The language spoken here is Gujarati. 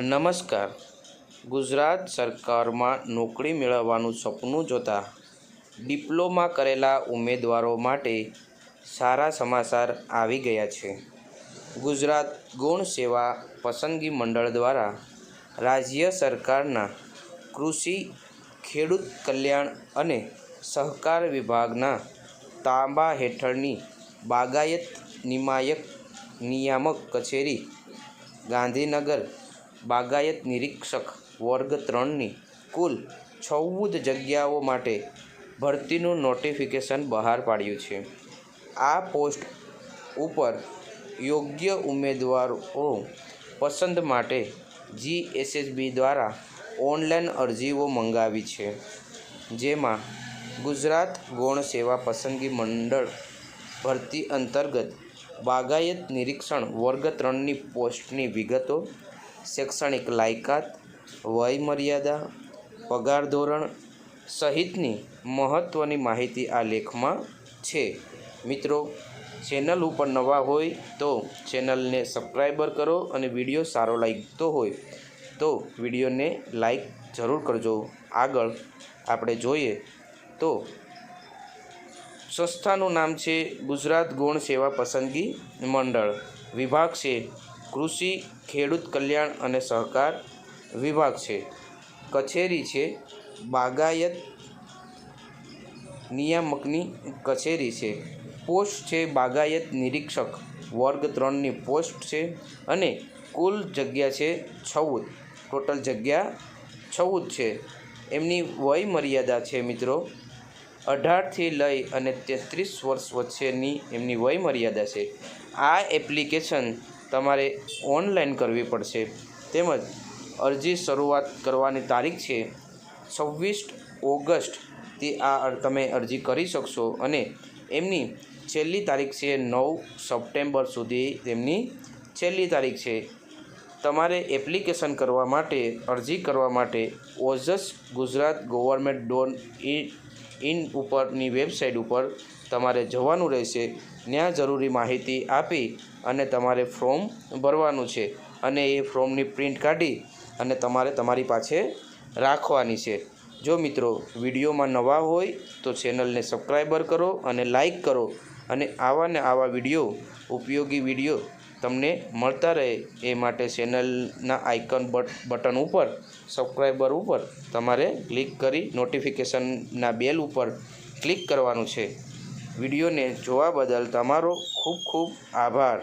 નમસ્કાર. ગુજરાત સરકારમાં નોકરી મેળવવાનું સપનું જોતા ડિપ્લોમા કરેલા ઉમેદવારો માટે સારા સમાચાર આવી ગયા છે. ગુજરાત ગુણ સેવા પસંદગી મંડળ દ્વારા રાજ્ય સરકારના કૃષિ, ખેડૂત કલ્યાણ અને સહકાર વિભાગના તાંબા હેઠળની બાગાયત નિમાયક નિયામક કચેરી ગાંધીનગર બાગાયત નિરીક્ષક વર્ગ ત્રણની કુલ ચૌદ જગ્યાઓ માટે ભરતીનું નોટિફિકેશન બહાર પાડ્યું છે. આ પોસ્ટ ઉપર યોગ્ય ઉમેદવારો પસંદ માટે જીએસએસબી દ્વારા ઓનલાઈન અરજીઓ મંગાવી છે. જેમાં ગુજરાત ગૌણ સેવા પસંદગી મંડળ ભરતી અંતર્ગત બાગાયત નિરીક્ષણ વર્ગ ત્રણની પોસ્ટની વિગતો શૈક્ષણિક લાયકાત વય મર્યાદા પગાર ધોરણ સહિતની મહત્ત્વની માહિતી આ લેખમાં છે. મિત્રો, ચેનલ ઉપર નવા હોય તો ચેનલને સબસ્ક્રાઈબર કરો અને વીડિયો સારો લાગતો હોય તો વિડીયોને લાઈક જરૂર કરજો. આગળ આપણે જોઈએ તો સંસ્થાનું નામ છે ગુજરાત ગુણ સેવા પસંદગી મંડળ. વિભાગ છે કૃષિ, ખેડૂત કલ્યાણ અને સહકાર વિભાગ છે. કચેરી છે. બાગાયત નિયામકની કચેરી છે. પોસ્ટ છે બાગાયત નિરીક્ષક. વર્ગ ત્રણની પોસ્ટ છે અને કુલ જગ્યા છે ચૌદ ટોટલ જગ્યા ચૌદ છે. એમની વય મર્યાદા છે મિત્રો અઢારથી લઈ અને તેત્રીસ વર્ષ વચ્ચેની એમની વય મર્યાદા છે. આ એપ્લિકેશન તમારે ઓનલાઈન કરવી પડશે. તેમજ અરજી શરૂઆત કરવાની તારીખ છે છવ્વીસ ઓગસ્ટ. તે આ તમે અરજી કરી શકશો અને એમની છેલ્લી તારીખ છે નવ સપ્ટેમ્બર સુધી તેમની છેલ્લી તારીખ છે. તમારે એપ્લિકેશન કરવા માટે, અરજી કરવા માટે OJAS Gujarat government dot in ઉપરની વેબસાઇટ ઉપર તમારે જવાનું રહેશે. ત્યાં જરૂરી માહિતી આપી અને તમારે ફોર્મ ભરવાનું છે અને એ ફોર્મની પ્રિન્ટ કાઢી અને તમારે તમારી પાસે રાખવાની છે. જો મિત્રો વિડીયોમાં નવા હોય તો ચેનલને સબસ્ક્રાઈબર કરો અને લાઈક કરો અને આવા ને આવા વીડિયો, ઉપયોગી વીડિયો તમને મળતા રહે એ માટે ચેનલના આઇકન બટન ઉપર સબસ્ક્રાઈબર ઉપર તમારે ક્લિક કરી નોટિફિકેશનના બેલ ઉપર ક્લિક કરવાનું છે. વિડીયોને જોવા બદલ તમારો ખૂબ ખૂબ આભાર.